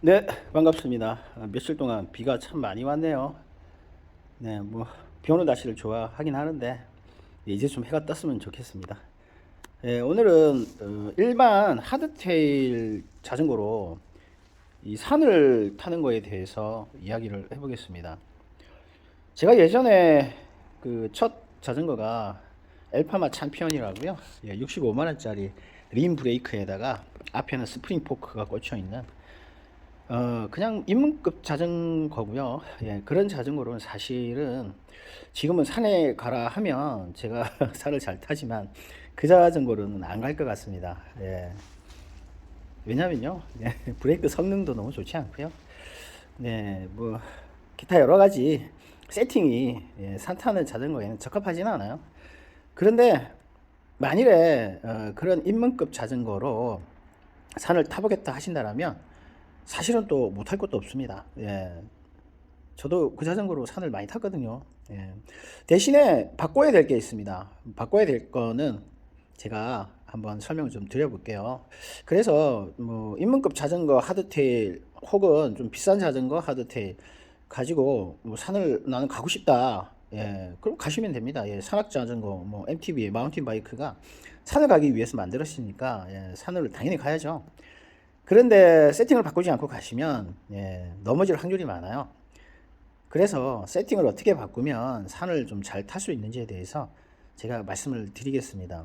네, 반갑습니다. 아, 며칠 동안 비가 참 많이 왔네요. 네, 뭐, 비 오는 날씨를 좋아하긴 하는데, 이제 좀 해가 떴으면 좋겠습니다. 예, 오늘은 어, 일반 하드테일 자전거로 이 산을 타는 거에 대해서 이야기를 해보겠습니다. 제가 예전에 그 첫 자전거가 엘파마 챔피언이라고요. 예, 65만 원짜리 림 브레이크에다가 앞에는 스프링 포크가 꽂혀 있는 어, 그냥 입문급 자전거고요. 예, 그런 자전거로는 사실은 지금은 산에 가라 하면 제가 산을 잘 타지만 그 자전거로는 안 갈 것 같습니다. 예. 왜냐면요, 예, 브레이크 성능도 너무 좋지 않고요. 네, 뭐 기타 여러 가지 세팅이 예, 산 타는 자전거에는 적합하지는 않아요. 그런데 만일에 어, 그런 입문급 자전거로 산을 타보겠다 하신다라면 사실은 또 못할 것도 없습니다. 예. 저도 그 자전거로 산을 많이 탔거든요. 예. 대신에 바꿔야 될 게 있습니다. 바꿔야 될 거는 제가 한번 설명을 좀 드려볼게요. 그래서 뭐 입문급 자전거 하드테일 혹은 좀 비싼 자전거 하드테일 가지고 뭐 산을 나는 가고 싶다. 예, 그럼 가시면 됩니다. 예, 산악 자전거, 뭐 MTB, 마운틴 바이크가 산을 가기 위해서 만들었으니까 예, 산을 당연히 가야죠. 그런데 세팅을 바꾸지 않고 가시면 예, 넘어질 확률이 많아요. 그래서 세팅을 어떻게 바꾸면 산을 좀 잘 탈 수 있는지에 대해서 제가 말씀을 드리겠습니다.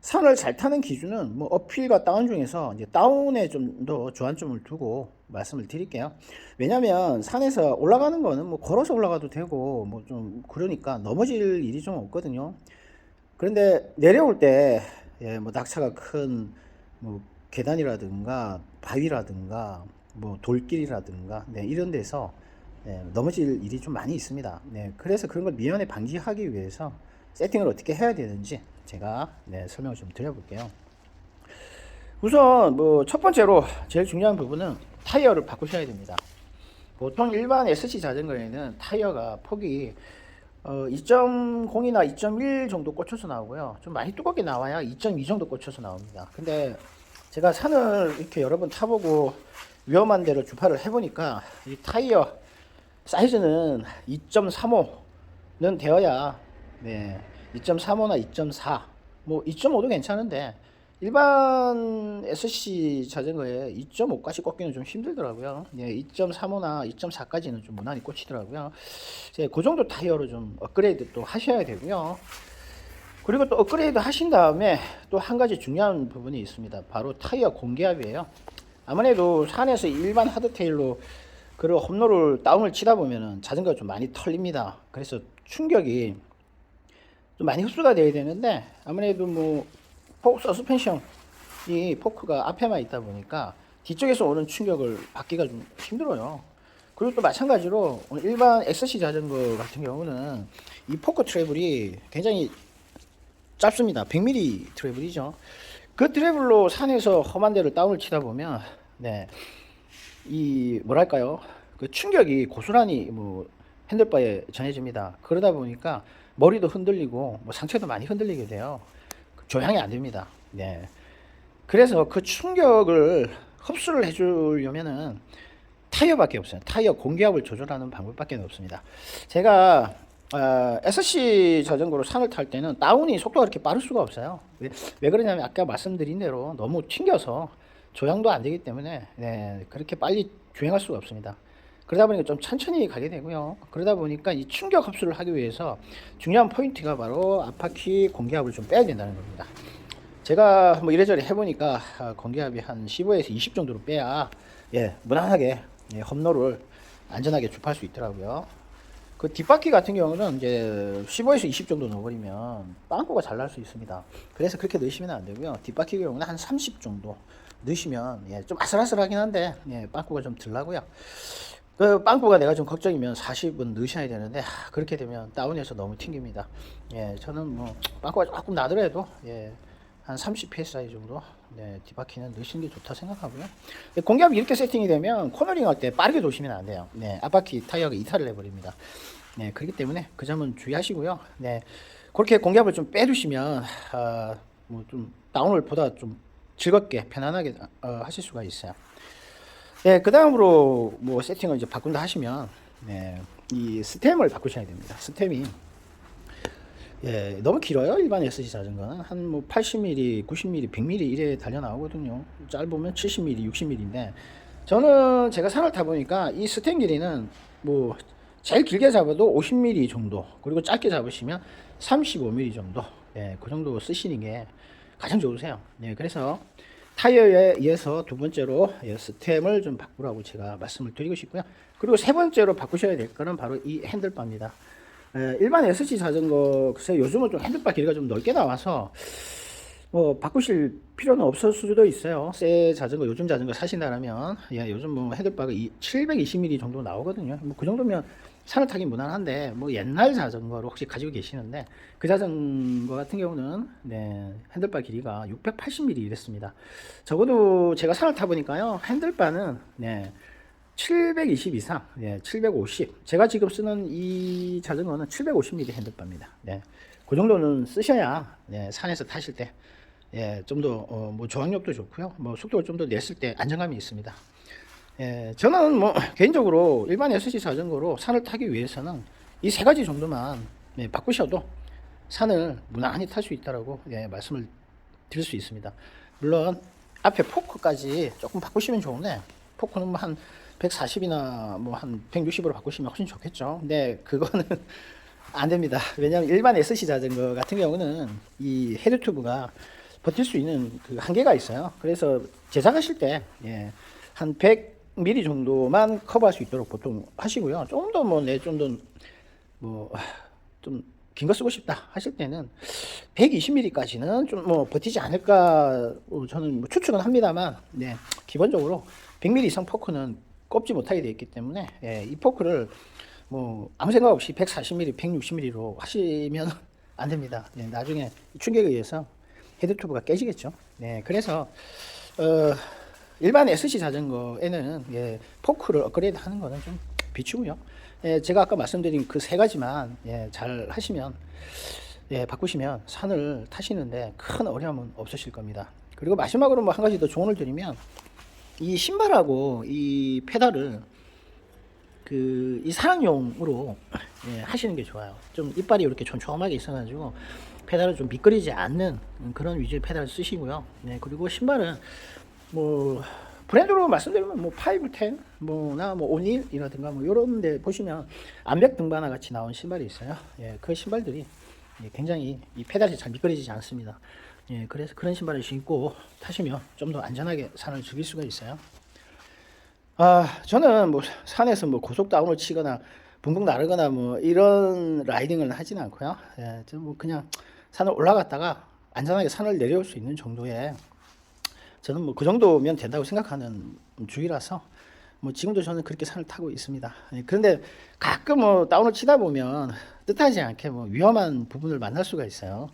산을 잘 타는 기준은 뭐 어필과 다운 중에서 이제 다운에 좀 더 주안점을 두고 말씀을 드릴게요. 왜냐면 산에서 올라가는 거는 뭐 걸어서 올라가도 되고 뭐 좀 그러니까 넘어질 일이 좀 없거든요. 그런데 내려올 때, 예, 뭐 낙차가 큰, 뭐 계단이라든가 바위라든가 뭐 돌길이라든가, 네, 이런 데서 예, 넘어질 일이 좀 많이 있습니다. 네, 그래서 그런 걸 미연에 방지하기 위해서 세팅을 어떻게 해야 되는지 제가 네, 설명을 좀 드려볼게요. 우선 뭐 첫 번째로 제일 중요한 부분은 타이어를 바꾸셔야 됩니다. 보통 일반 SC 자전거에는 타이어가 폭이 어, 2.0이나 2.1 정도 꽂혀서 나오고요. 좀 많이 두껍게 나와야 2.2 정도 꽂혀서 나옵니다. 근데 제가 산을 이렇게 여러 번 타보고 위험한 데로 주파를 해보니까 이 타이어 사이즈는 2.35는 되어야 네, 2.35나 2.4, 뭐 2.5도 괜찮은데 일반 SC 자전거에 2.5까지 꽂기는 좀 힘들더라고요. 네, 2.35나 2.4까지는 좀 무난히 꽂히더라고요. 이제 그 정도 타이어로 좀 업그레이드 또 하셔야 되고요. 그리고 또 업그레이드 하신 다음에 또 한 가지 중요한 부분이 있습니다. 바로 타이어 공기압이에요. 아무래도 산에서 일반 하드테일로 그리고 홈로를 다운을 치다 보면은 자전거가 좀 많이 털립니다. 그래서 충격이 좀 많이 흡수가 돼야 되는데 아무래도 뭐 포크 서스펜션이 포크가 앞에만 있다 보니까 뒤쪽에서 오는 충격을 받기가 좀 힘들어요. 그리고 또 마찬가지로 일반 XC 자전거 같은 경우는 이 포크 트래블이 굉장히 짧습니다. 100mm 트래블이죠. 그 트래블로 산에서 험한 데를 다운을 치다 보면 네. 이 뭐랄까요? 그 충격이 고스란히 뭐 핸들바에 전해집니다. 그러다 보니까 머리도 흔들리고 뭐 상체도 많이 흔들리게 돼요. 조향이 안 됩니다. 네. 그래서 그 충격을 흡수를 해주려면은 타이어밖에 없어요. 타이어 공기압을 조절하는 방법밖에 없습니다. 제가 어, SC 자전거로 산을 탈 때는 다운이 속도가 그렇게 빠를 수가 없어요. 왜, 왜 그러냐면 아까 말씀드린 대로 너무 튕겨서 조향도 안 되기 때문에 네, 그렇게 빨리 주행할 수가 없습니다. 그러다 보니까 좀 천천히 가게 되고요. 그러다 보니까 이 충격 흡수를 하기 위해서 중요한 포인트가 바로 앞바퀴 공기압을 좀 빼야 된다는 겁니다. 제가 뭐 이래저래 해보니까 아, 공기압이 한 15에서 20 정도로 빼야 예, 무난하게 예, 험로를 안전하게 주파할 수 있더라고요. 그 뒷바퀴 같은 경우는 이제 15에서 20 정도 넣어버리면 빵꾸가 잘 날 수 있습니다. 그래서 그렇게 넣으시면 안 되고요. 뒷바퀴 경우는 한 30 정도 넣으시면 예, 좀 아슬아슬하긴 한데 예, 빵꾸가 좀덜 나고요. 그 빵꾸가 내가 좀 걱정이면 40은 넣으셔야 되는데 하, 그렇게 되면 다운해서 너무 튕깁니다. 예, 저는 뭐 빵꾸가 조금 나더라도 예, 한 30 psi 정도 네, 뒷바퀴는 넣으시는 게 좋다 생각하고요. 네, 공기압이 이렇게 세팅이 되면 코너링 할 때 빠르게 도시면 안 돼요. 네, 앞바퀴 타이어가 이탈을 해버립니다. 네, 그렇기 때문에 그 점은 주의하시고요. 네, 그렇게 공기압을 좀 빼두시면 아, 뭐좀 다운을 보다 좀 즐겁게 편안하게 어, 하실 수가 있어요. 네, 그 다음으로 뭐 세팅을 이제 바꾼다 하시면, 네, 이 스템을 바꾸셔야 됩니다. 스템이, 예, 너무 길어요. 일반 SG 자전거는. 한 뭐 80mm, 90mm, 100mm 이래 달려 나오거든요. 짧으면 70mm, 60mm인데, 저는 제가 산을 타 보니까 이 스템 길이는 뭐, 제일 길게 잡아도 50mm 정도, 그리고 짧게 잡으시면 35mm 정도, 예, 그 정도 쓰시는 게 가장 좋으세요. 예, 그래서 타이어에 의해서 두 번째로 예, 스템을 좀 바꾸라고 제가 말씀을 드리고 싶고요. 그리고 세 번째로 바꾸셔야 될 거는 바로 이 핸들바입니다. 에, 일반 SG 자전거 글쎄 요즘은 좀 핸들바 길이가 좀 넓게 나와서 뭐 바꾸실 필요는 없을 수도 있어요. 새 자전거 요즘 자전거 사신다면 예, 요즘 뭐 핸들바가 720mm 정도 나오거든요. 뭐 그 정도면 산을 타기 무난한데 뭐 옛날 자전거를 혹시 가지고 계시는데 그 자전거 같은 경우는 네, 핸들바 길이가 680mm 이랬습니다. 적어도 제가 산을 타보니까요 핸들바는 네, 720 이상, 예, 750. 제가 지금 쓰는 이 자전거는 750mm 핸들바입니다. 네, 그 정도는 쓰셔야 예, 산에서 타실 때 예, 좀더 어, 뭐 저항력도 좋고요. 뭐 속도를 좀 더 냈을 때 안정감이 있습니다. 예, 저는 뭐 개인적으로 일반 SC 자전거로 산을 타기 위해서는 이 세 가지 정도만 예, 바꾸셔도 산을 무난히 탈 수 있다라고 예, 말씀을 드릴 수 있습니다. 물론 앞에 포크까지 조금 바꾸시면 좋은데 포크는 뭐한 140이나 뭐 한 160으로 바꾸시면 훨씬 좋겠죠. 근데 그거는 안 됩니다. 왜냐하면 일반 SC 자전거 같은 경우는 이 헤드 튜브가 버틸 수 있는 그 한계가 있어요. 그래서 제작하실 때, 예, 한 100mm 정도만 커버할 수 있도록 보통 하시고요. 좀 더 뭐, 내 좀 더, 뭐, 좀 긴 거 쓰고 싶다 하실 때는 120mm까지는 좀 뭐 버티지 않을까 어, 저는 뭐 추측은 합니다만, 네, 기본적으로 100mm 이상 포크는 꼽지 못하게 되어 있기 때문에, 예, 이 포크를 뭐 아무 생각 없이 140mm, 160mm로 하시면 안 됩니다. 네, 나중에 충격에 의해서 헤드 튜브가 깨지겠죠. 네, 그래서 어, 일반 SC 자전거에는 예, 포크를 업그레이드 하는 거는 좀 비추고요. 예, 제가 아까 말씀드린 그 세 가지만 예, 잘 하시면 예, 바꾸시면 산을 타시는데 큰 어려움은 없으실 겁니다. 그리고 마지막으로 뭐 한 가지 더 조언을 드리면 이 신발하고 이 페달을 그 이 사랑용으로 예, 하시는 게 좋아요. 좀 이빨이 이렇게 촘촘하게 있어가지고 페달을 좀 미끄리지 않는 그런 위주의 페달을 쓰시고요. 네, 그리고 신발은 뭐 브랜드로 말씀드리면 뭐 파이브 텐 뭐나 뭐 오닐이라든가 뭐 이런 데 보시면 암벽 등반화 같이 나온 신발이 있어요. 예, 그 신발들이 예, 굉장히 이 페달이 잘 미끄러지지 않습니다. 예, 그래서 그런 신발을 신고 타시면 좀 더 안전하게 산을 즐길 수가 있어요. 아, 저는 뭐 산에서 뭐 고속 다운을 치거나 붕붕 나르거나 뭐 이런 라이딩을 하지는 않고요. 예, 저뭐 그냥 산을 올라갔다가 안전하게 산을 내려올 수 있는 정도의 저는 뭐 그 정도면 된다고 생각하는 주의라서 뭐 지금도 저는 그렇게 산을 타고 있습니다. 예, 그런데 가끔 뭐 다운을 치다 보면 뜻하지 않게 뭐 위험한 부분을 만날 수가 있어요.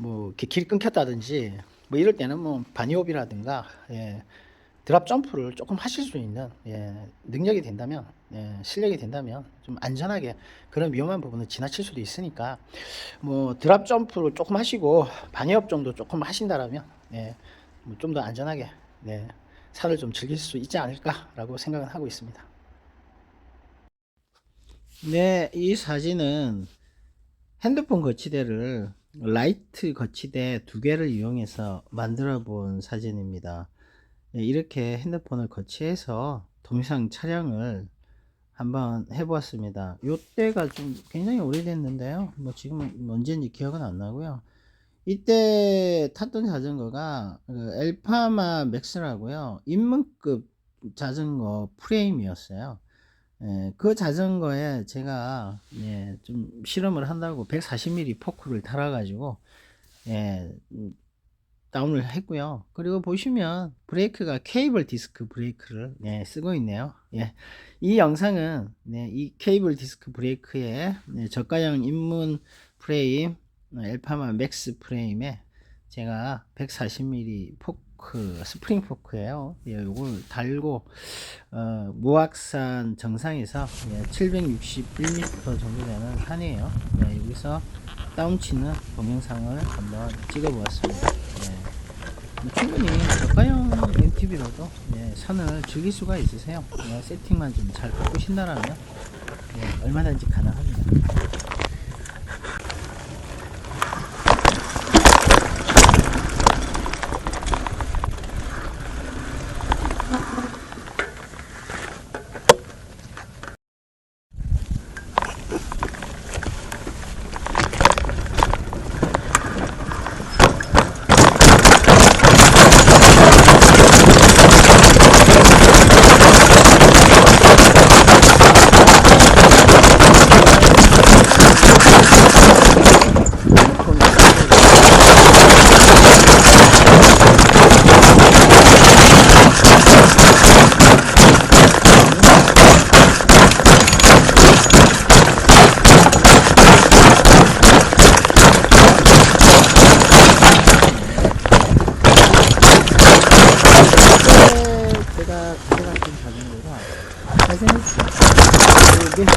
뭐 길이 끊겼다든지 뭐 이럴 때는 뭐 바니옵이라든가 예, 드랍 점프를 조금 하실 수 있는 예, 능력이 된다면 예, 실력이 된다면 좀 안전하게 그런 위험한 부분을 지나칠 수도 있으니까 뭐 드랍 점프를 조금 하시고 반이업 정도 조금 하신다라면 예, 뭐 좀 더 안전하게 네, 산을 좀 즐길 수 있지 않을까라고 생각을 하고 있습니다. 네, 이 사진은 핸드폰 거치대를 라이트 거치대 두 개를 이용해서 만들어 본 사진입니다. 네, 이렇게 핸드폰을 거치해서 동영상 촬영을 한번 해보았습니다. 요때가 좀 굉장히 오래됐는데요. 뭐 지금은 언제인지 기억은 안 나고요. 이때 탔던 자전거가 그 엘파마 맥스라고요. 입문급 자전거 프레임이었어요. 예, 그 자전거에 제가 예, 좀 실험을 한다고 140mm 포크를 달아가지고 예, 음, 다운을 했고요. 그리고 보시면 브레이크가 케이블 디스크 브레이크를 네, 쓰고 있네요. 예. 이 영상은 네, 이 케이블 디스크 브레이크의 네, 저가형 입문 프레임 엘파마 맥스 프레임에 제가 140mm 포크 스프링 포크예요. 예, 요걸 달고 어, 무악산 정상에서 예, 761m 정도 되는 산이에요. 예, 여기서 다운치는 동영상을 한번 찍어 보았습니다. 예. 충분히 저가형 MTB로도 예, 산을 즐길 수가 있으세요. 예, 세팅만 좀 잘 바꾸신다라면 예, 얼마든지 가능합니다. 그때 제가 가져갔던 자전거가 잘생겼어요. 이게